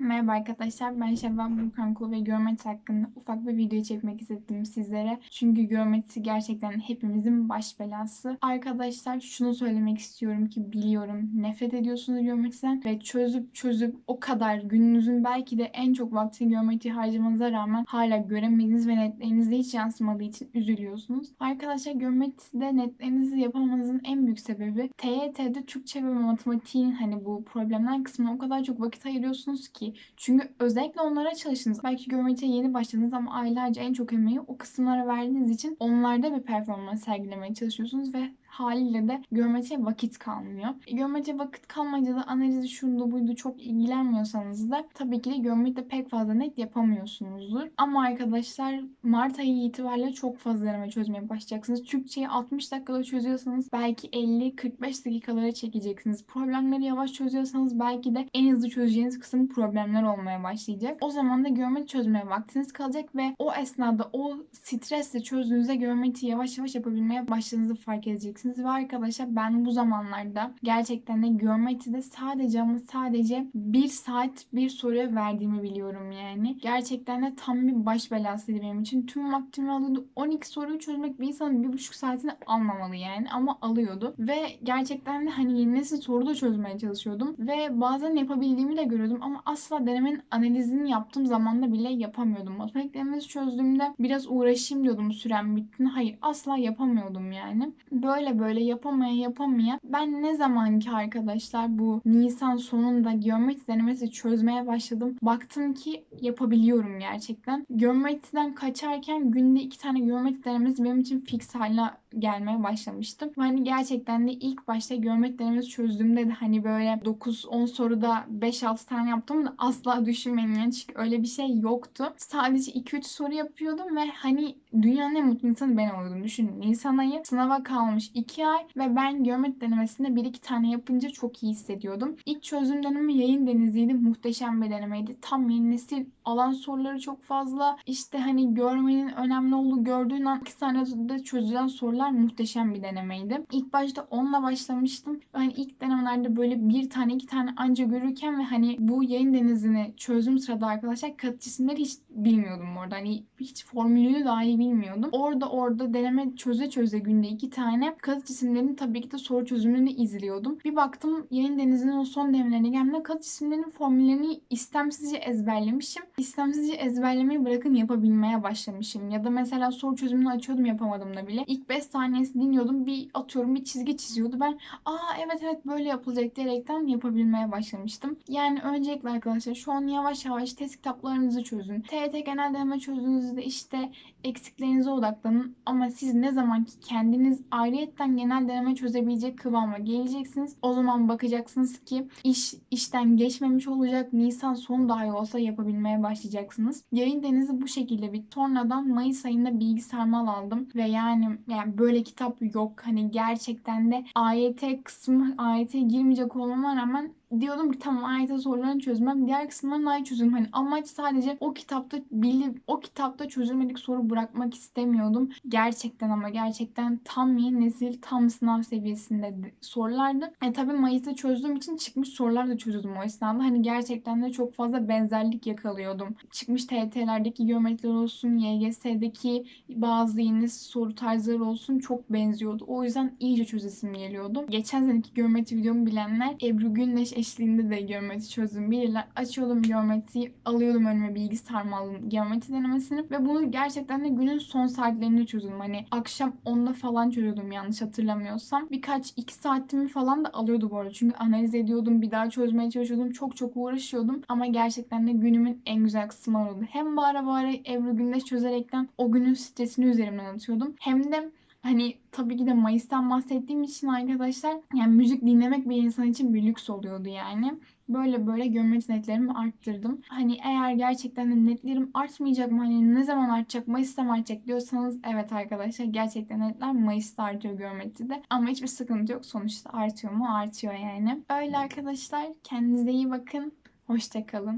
Merhaba arkadaşlar, ben Şevval Burkan Kulu ve geometri hakkında ufak bir video çekmek istedim sizlere. Çünkü geometri gerçekten hepimizin baş belası. Arkadaşlar şunu söylemek istiyorum ki biliyorum nefret ediyorsunuz geometriden ve çözüp çözüp o kadar gününüzün belki de en çok vaktini geometri harcamanıza rağmen hala göremediğiniz ve netlerinizde hiç yansımadığı için üzülüyorsunuz. Arkadaşlar geometride netlerinizi yapamanızın en büyük sebebi TYT'de Türkçe ve matematiğin hani bu problemler kısmına o kadar çok vakit ayırıyorsunuz ki çünkü özellikle onlara çalıştınız. Belki geometriye yeni başladınız ama aylarca en çok emeği o kısımlara verdiğiniz için onlarda bir performans sergilemeye çalışıyorsunuz ve haliyle de geometriye vakit kalmıyor. E, geometriye vakit kalmayınca da analizi şundu buydu çok ilgilenmiyorsanız da tabii ki de geometride pek fazla net yapamıyorsunuzdur. Ama arkadaşlar Mart ayı itibariyle çok fazla deneme çözmeye başlayacaksınız. Türkçeyi 60 dakikada çözüyorsanız belki 50-45 dakikalara çekeceksiniz. Problemleri yavaş çözüyorsanız belki de en hızlı çözeceğiniz kısım problemler olmaya başlayacak. O zaman da geometri çözmeye vaktiniz kalacak ve o esnada o stresle çözdüğünüzde geometri yavaş yavaş yapabilmeye başladığınızı fark edeceksiniz. Ve arkadaşlar ben bu zamanlarda gerçekten de geometride sadece ama sadece bir saat bir soruya verdiğimi biliyorum yani. Gerçekten de tam bir baş belasıydı benim için. Tüm vaktimi alıyordu. 12 soruyu çözmek bir insanın bir buçuk saatini almamalı yani ama alıyordu. Ve gerçekten de hani yeni nesil soru da çözmeye çalışıyordum. Ve bazen yapabildiğimi de görüyordum ama asla denemenin analizini yaptığım zamanda bile yapamıyordum. Matematik denemesi çözdüğümde biraz uğraşayım diyordum süren bittiğinde. Hayır asla yapamıyordum yani. Böyle böyle yapamaya yapamaya ben ne zaman ki arkadaşlar bu Nisan sonunda geometri denemesi çözmeye başladım. Baktım ki yapabiliyorum gerçekten. Geometriden kaçarken günde iki tane geometri denemesi benim için fix haline gelmeye başlamıştım. Hani gerçekten de ilk başta denemesi çözdüğümde de hani böyle 9-10 soruda 5-6 tane yaptım da asla düşünmeyin yani çünkü öyle bir şey yoktu. Sadece 2-3 soru yapıyordum ve hani dünyanın en mutlu insanı ben oluyordum. Düşünün Nisan ayı sınava kalmış 2 ay ve ben geometri denemesinde 1-2 tane yapınca çok iyi hissediyordum. İlk çözüm deneme yayın deniziydi. Muhteşem bir denemeydi. Tam yeni nesil alan soruları çok fazla. İşte hani görmenin önemli olduğu gördüğün an 2 saniyede çözülen sorular muhteşem bir denemeydi. İlk başta onunla başlamıştım. Hani ilk denemelerde böyle bir tane iki tane anca görürken ve hani bu yayın denizini çözdüğüm sırada arkadaşlar katı cisimleri hiç bilmiyordum orada. Hani hiç formülünü dahi bilmiyordum. Orada orada deneme çöze çöze günde iki tane katı cisimlerin tabii ki de soru çözümünü izliyordum. Bir baktım yayın denizinin o son denemelerine geldiğimde katı cisimlerin formüllerini istemsizce ezberlemişim. İstemsizce ezberlemeyi bırakın yapabilmeye başlamışım. Ya da mesela soru çözümünü açıyordum yapamadım da bile. İlk 5 saniyesi dinliyordum. Bir atıyorum bir çizgi çiziyordu. Ben aa evet evet böyle yapılacak diyerekten yapabilmeye başlamıştım. Yani öncelikle arkadaşlar şu an yavaş yavaş test kitaplarınızı çözün. TYT genel deneme çözdüğünüzde işte eksiklerinize odaklanın. Ama siz ne zaman ki kendiniz ayrıyetten genel deneme çözebilecek kıvama geleceksiniz. O zaman bakacaksınız ki iş işten geçmemiş olacak. Nisan sonu dahi olsa yapabilmeye başlayacaksınız. Yayın denizi bu şekilde bir sonradan Mayıs ayında bilgisayar mal aldım ve yani yani böyle kitap yok. Hani gerçekten de AYT kısmı AYT'ye girmeyecek olmama rağmen diyordum ki tamam AYT sorularını çözmem. Diğer kısımlarını iyi çözüm. Hani amaç sadece o kitapta bildi o kitapta çözülmedik soru bırakmak istemiyordum. Gerçekten ama gerçekten tam yeni nesil tam sınav seviyesinde sorulardı. E tabii Mayıs'ta çözdüğüm için çıkmış sorular da çözüyordum o esnada. Hani gerçekten de çok fazla benzerlik yakalıyordum. Çıkmış TYT'lerdeki geometriler olsun, YGS'deki bazı yeni soru tarzları olsun çok benziyordu. O yüzden iyice çözesim geliyordu. Geçen seneki geometri videomu bilenler Ebru Gündeş eşliğinde de geometri çözdüm bilirler. Açıyordum geometriyi, alıyordum önüme bilgisayarımı aldım geometri denemesini ve bunu gerçekten de günün son saatlerinde çözdüm. Hani akşam 10'da falan çözüyordum yanlış hatırlamıyorsam. Birkaç 2 saatimi falan da alıyordu bu arada. Çünkü analiz ediyordum, bir daha çözmeye çalışıyordum. Çok çok uğraşıyordum ama gerçekten de günümün en güzel kısmı oldu. Hem bağıra bağıra Ebru Gündeş çözerekten o günün stresini üzerimden atıyordum. Hem de Hani tabii ki de Mayıs'tan bahsettiğim için arkadaşlar yani müzik dinlemek bir insan için bir lüks oluyordu yani. Böyle böyle geometri netlerimi arttırdım. Hani eğer gerçekten de netlerim artmayacak mı? Hani ne zaman artacak? Mayıs'ta mı artacak diyorsanız evet arkadaşlar gerçekten netler Mayıs'ta artıyor geometride. Ama hiçbir sıkıntı yok. Sonuçta artıyor mu? Artıyor yani. Öyle arkadaşlar. Kendinize iyi bakın. Hoşçakalın.